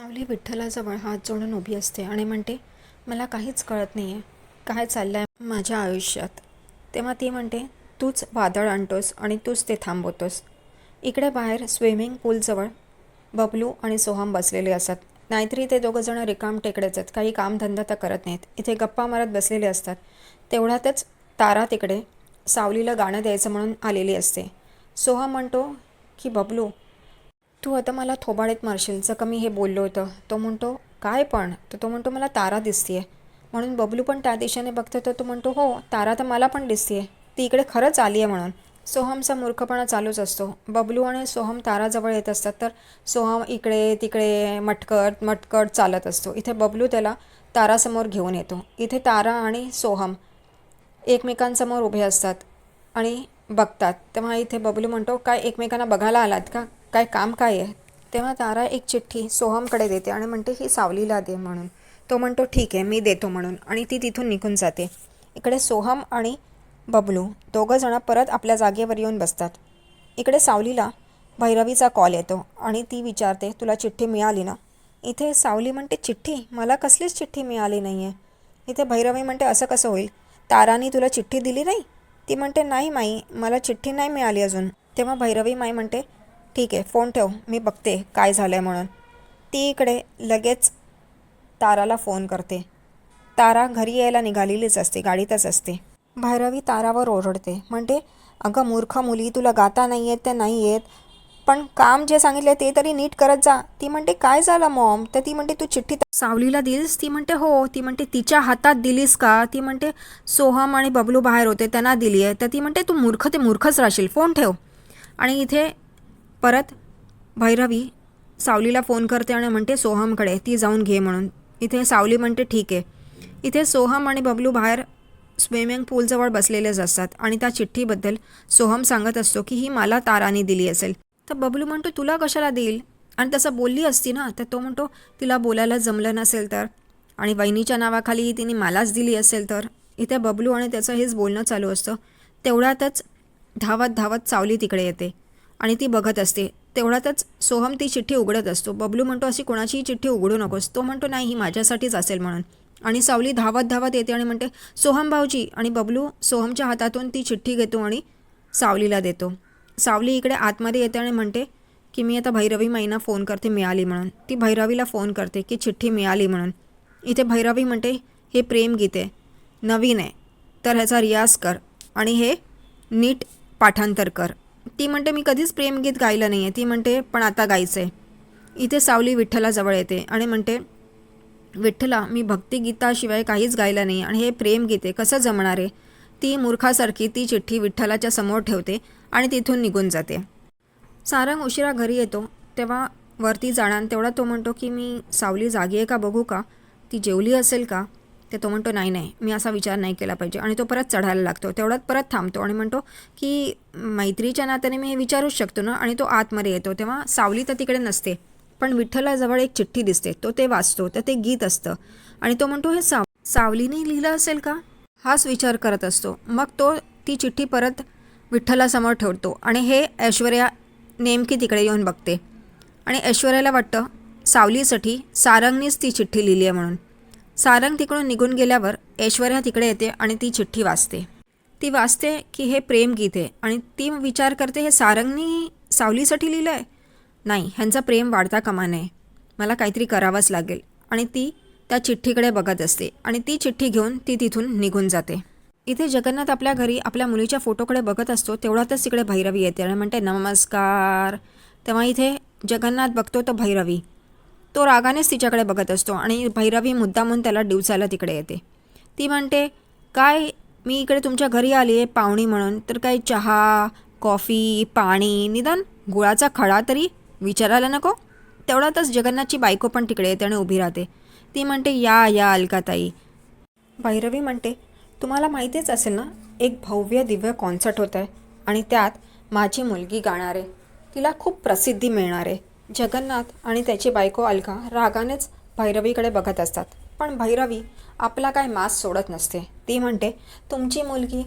सावली विठ्ठलाजवळ हात जोडून उभी असते आणि म्हणते मला काहीच कळत नाही आहे काय चाललं आहे माझ्या आयुष्यात? तेव्हा ती म्हणते तूच वादळ आणतोस आणि तूच ते थांबवतोस. इकडे बाहेर स्विमिंग पूलजवळ बबलू आणि सोहम बसलेले असतात. नाहीतरी ते दोघंजणं रिकाम टेकडेच आहेत. काही कामधंदा तर करत नाहीत. इथे गप्पा मारत बसलेले असतात. तेवढ्यातच तारा तिकडे सावलीला गाणं द्यायचं म्हणून आलेली असते. सोहम म्हणतो की बबलू तू आता मला थोबाडेत मारशील. जर का मी हे बोललो होतं. तो म्हणतो काय पण? तर तो म्हणतो मला तारा दिसतीये. म्हणून बबलू पण त्या दिशेने बघतो तर तो म्हणतो हो तारा तर मला पण दिसतीये. ती इकडे खरंच आली आहे म्हणून. सोहमचा मूर्खपणा चालूच असतो. बबलू आणि सोहम ताराजवळ येत असतात तर सोहम इकडे तिकडे मटकट मटकट चालत असतो. इथे बबलू त्याला तारासमोर घेऊन येतो. इथे तारा आणि सोहम एकमेकांसमोर उभे असतात आणि बघतात. तेव्हा इथे बबलू म्हणतो काय एकमेकांना बघायला आलात का? काय काम काय आहे? तेव्हा तारा एक चिठ्ठी सोहमकडे देते आणि म्हणते ही सावलीला दे म्हणून. तो म्हणतो ठीक आहे मी देतो म्हणून. आणि ती तिथून निघून जाते. इकडे सोहम आणि बबलू दोघंजणं परत आपल्या जागेवर येऊन बसतात. इकडे सावलीला भैरवीचा कॉल येतो आणि ती विचारते तुला चिठ्ठी मिळाली ना? इथे सावली म्हणते चिठ्ठी? मला कसलीच चिठ्ठी मिळाली नाही आहे इथे भैरवी म्हणते असं कसं होईल? तारानी तुला चिठ्ठी दिली नाही? ती म्हणते नाही माई मला चिठ्ठी नाही मिळाली अजून. तेव्हा भैरवी माई म्हणते ठीक आहे फोन ठेव. मी बघते काय झालं आहे म्हणून. ती इकडे लगेच ताराला फोन करते. तारा घरी यायला निघालेलीच असते गाडीतच असते. भैरवी तारावर ओरडते. म्हणते अगं मूर्ख मुली तुला गाता नाही येत ते नाही येत पण काम जे सांगितले ते तरी नीट करत जा. ती म्हणते काय झालं मॉम? तर ती म्हणते तू चिठ्ठी सावलीला दिलीस? ती म्हणते हो. ती म्हणते तिच्या हातात दिलीस का? ती म्हणते सोहम आणि बबलू बाहेर होते त्यांना दिली आहे तर ती म्हणते तू मूर्ख ते मूर्खच राहशील. फोन ठेव. आणि इथे परत भैरवी सावलीला फोन करते आणि म्हणते सोहमकडे ती जाऊन घे म्हणून. इथे सावली म्हणते ठीक आहे. इथे सोहम आणि बबलू बाहेर स्विमिंग पूलजवळ बसलेलेच असतात आणि त्या चिठ्ठीबद्दल सोहम सांगत असतो की ही मला ताराने दिली असेल. तर बबलू म्हणतो तुला कशाला देईल? आणि तसं बोलली असती ना तर तो म्हणतो तिला बोलायला जमलं नसेल तर. आणि वहिनीच्या नावाखाली तिने मलाच दिली असेल तर. इथे बबलू आणि त्याचं हेच बोलणं चालू असतं. तेवढ्यातच धावत धावत सावली तिकडे येते. आणि ती बघत असते. तेवढ्यातच सोहम ती चिठ्ठी उघडत असतो. बबलू म्हणतो अशी कोणाचीही चिठ्ठी उघडू नकोस. तो म्हणतो नाही ही माझ्यासाठीच असेल म्हणून. आणि सावली धावत धावत येते आणि म्हणते सोहम भाऊजी. आणि बबलू सोहमच्या हातातून ती चिठ्ठी घेतो आणि सावलीला देतो. सावली इकडे आतमध्ये येते आणि म्हणते की मी आता भैरवी माईना फोन करते मिळाली म्हणून. ती भैरवीला फोन करते की चिठ्ठी मिळाली म्हणून. इथे भैरवी म्हणते हे प्रेमगीत आहे. नवीन आहे. तर ह्याचा रियाज कर आणि हे नीट पाठांतर कर. ती म्हणते मी कधीच प्रेमगीत गायलं नाही आहे ती म्हणते पण आता गायचं आहे इथे सावली विठ्ठलाजवळ येते आणि म्हणते विठ्ठला मी भक्तिगीताशिवाय काहीच गायलं नाही आणि हे प्रेमगीत आहे कसं जमणार आहे? ती मूर्खासारखी ती चिठ्ठी विठ्ठलाच्या समोर ठेवते आणि तिथून निघून जाते. सारंग उशिरा घरी येतो तेव्हा वरती जाणार तेवढा तो म्हणतो की मी सावली जागी आहे का बघू का? ती जेवली असेल का? ते तो म्हणतो नाही नाही मी असा विचार नाही केला पाहिजे. आणि तो परत चढायला लागतो. तेवढ्यात परत थांबतो आणि म्हणतो की मैत्रीच्या नात्याने मी हे विचारूच शकतो ना. आणि तो आतमध्ये येतो. तेव्हा सावली तर तिकडे नसते पण विठ्ठलाजवळ एक चिठ्ठी दिसते. तो ते वाचतो तर ते गीत असतं. आणि तो म्हणतो हे साव सावलीने लिहिलं असेल का? हाच विचार करत असतो. मग तो ती चिठ्ठी परत विठ्ठलासमोर ठेवतो आणि हे ऐश्वर्या नेमकी तिकडे येऊन बघते. आणि ऐश्वर्याला वाटतं सावलीसाठी सारंगनीच ती चिठ्ठी लिहिली आहे म्हणून. सारंग तिकडून निघून गेल्यावर ऐश्वर्या तिकडे येते आणि ती चिठ्ठी वाचते. ती वाचते की हे प्रेमगीत आहे आणि ती विचार करते हे सारंगनी सावलीसाठी लिहिलं आहे नाही ह्यांचा प्रेम वाढता कमा नये. मला काहीतरी करावंच लागेल. आणि ती त्या चिठ्ठीकडे बघत असते आणि ती चिठ्ठी घेऊन ती तिथून निघून जाते. इथे जगन्नाथ आपल्या घरी आपल्या मुलीच्या फोटोकडे बघत असतो तेवढ्यातच तिकडे भैरवी येते आणि म्हणते नमस्कार. तेव्हा इथे जगन्नाथ बघतो तर भैरवी. तो रागानेच तिच्याकडे बघत असतो आणि भैरवी मुद्दामून त्याला डिवसायला तिकडे येते. ती म्हणते काय मी इकडे तुमच्या घरी आली आहे पाहुणी म्हणून तर काही चहा कॉफी पाणी निदान गुळाचा खडा तरी विचारायला नको? तेवढ्यातच जगन्नाथची बायको पण तिकडे येते आणि उभी राहते. ती म्हणते या या अलकाताई. भैरवी म्हणते तुम्हाला माहितीच असेल ना एक भव्य दिव्य कॉन्सर्ट होत आहे आणि त्यात माझी मुलगी गाणार आहे. तिला खूप प्रसिद्धी मिळणार आहे. जगन्नाथ आणि त्याची बायको अलका रागानेच भैरवीकडे बघत असतात. पण भैरवी आपला काय मास सोडत नसते. ती म्हणते तुमची मुलगी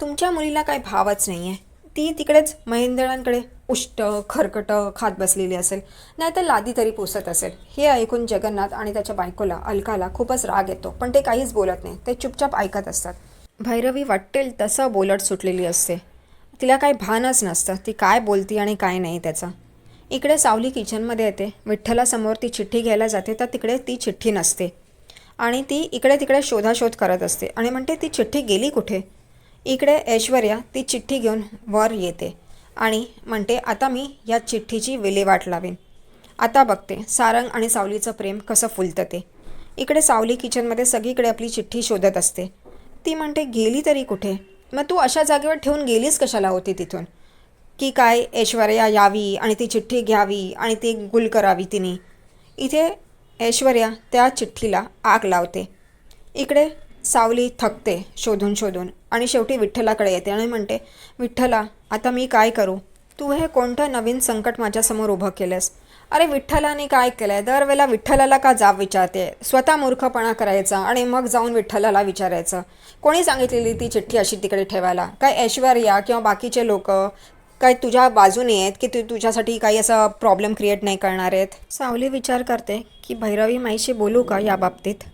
तुमच्या मुलीला काय भावच नाही आहे ती तिकडेच महेंद्रांकडे उष्ट खरकटं खात बसलेली असेल. नाहीतर लादी तरी पुसत असेल. हे ऐकून जगन्नाथ आणि त्याच्या बायकोला अलकाला खूपच राग येतो पण ते काहीच बोलत नाही. ते चुपचाप ऐकत असतात. भैरवी वाटेल तसं बोलट सुटलेली असते. तिला काही भानच नसतं. ती काय बोलती आणि काय नाही त्याचं. इकडे सावली किचनमध्ये येते. विठ्ठलासमोर ती चिठ्ठी घ्यायला जाते तर तिकडे ती चिठ्ठी नसते. आणि ती इकडे तिकडे शोधाशोध करत असते. आणि म्हणते ती चिठ्ठी गेली कुठे? इकडे ऐश्वर्या ती चिठ्ठी घेऊन वर येते. आणि म्हणते आता मी या चिठ्ठीची विल्हेवाट लावेन. आता बघते सारंग आणि सावलीचं प्रेम कसं फुलतं ते. इकडे सावली किचनमध्ये सगळीकडे आपली चिठ्ठी शोधत असते. ती म्हणते गेली तरी कुठे? मग तू अशा जागेवर ठेवून गेलीस कशाला होती तिथून? की काय ऐश्वर्या यावी आणि ती चिठ्ठी घ्यावी आणि ती गुल करावी तिने. इथे ऐश्वर्या त्या चिठ्ठीला आग लावते. इकडे सावली थकते शोधून शोधून आणि शेवटी विठ्ठलाकडे येते आणि म्हणते विठ्ठला आता मी काय करू? तू हे कोणतं नवीन संकट माझ्यासमोर उभं केलंस? अरे विठ्ठलाने काय केलं आहे दरवेळेला विठ्ठलाला का जाब विचारते? स्वतः मूर्खपणा करायचा आणि मग जाऊन विठ्ठलाला विचारायचं. कोणी सांगितलेली ती चिठ्ठी अशी तिकडे ठेवायला? काय ऐश्वर्या किंवा बाकीचे लोक काय तुझ्या बाजूने आहेत की तू तुझ्यासाठी काही असा प्रॉब्लेम क्रिएट नाही करणार आहेत? सावली विचार करते की भैरवी माईशी बोलू का या बाबतीत?